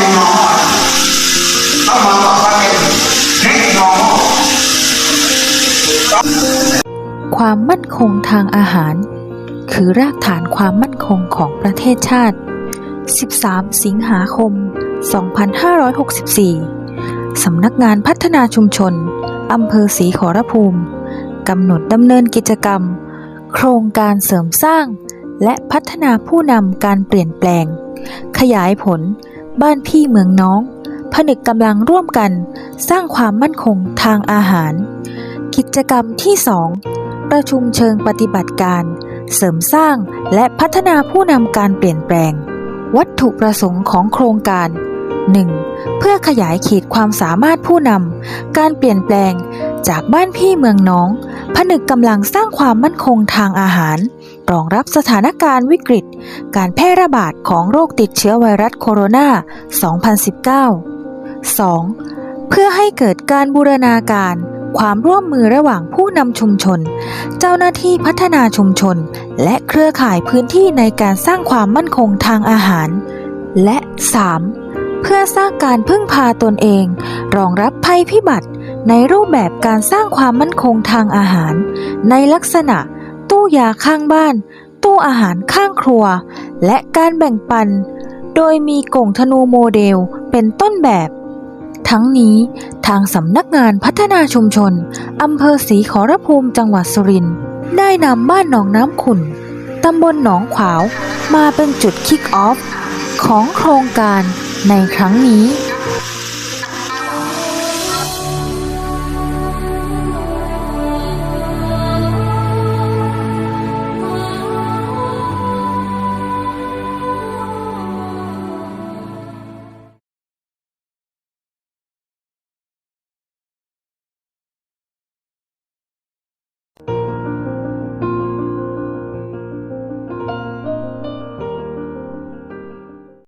normal. Ang mga kapatid, next normal. ความมั่นคงทางอาหาร คือรากฐานความมั่นคงของประเทศชาติ 13 สิงหาคม 2564 สำนักงานพัฒนาชุมชน อำเภอศรีขอรภูมิ กำหนดดำเนินกิจกรรม โครงการเสริมสร้าง และพัฒนาผู้นำการเปลี่ยนแปลง ขยายผล บ้านพี่เมืองน้อง ผนึกกำลังร่วมกัน สร้างความมั่นคงทางอาหาร กิจกรรมที่ 2 ประชุมเชิงปฏิบัติการ เสริมสร้างและพัฒนาผู้นำการเปลี่ยนแปลง วัตถุประสงค์ของโครงการ 1. เพื่อขยายขีดความสามารถผู้นำการเปลี่ยนแปลงจากบ้านพี่เมืองน้อง ผนึกกำลังสร้างความมั่นคงทางอาหาร รองรับสถานการณ์วิกฤต การแพร่ระบาดของโรคติดเชื้อไวรัสโคโรนา 2019 2. เพื่อให้เกิดการบูรณาการ ความร่วมมือระหว่างผู้นำชุมชน เจ้าหน้าที่พัฒนาชุมชน และเครือข่ายพื้นที่ในการสร้างความมั่นคงทางอาหาร และ 3. เพื่อสร้างการพึ่งพาตนเอง รองรับภัยพิบัติในรูปแบบการสร้างความมั่นคงทางอาหาร ในลักษณะ ยาข้างบ้าน ตู้อาหารข้างครัว และการแบ่งปัน โดยมีกงธนูโมเดลเป็นต้นแบบ ทั้งนี้ทางสำนักงานพัฒนาชุมชนอำเภอศรีขอรภูมิจังหวัดสุรินทร์ได้นำบ้านหนองน้ำขุ่นตำบลหนองขวาวมาเป็นจุดคิกออฟของโครงการในครั้งนี้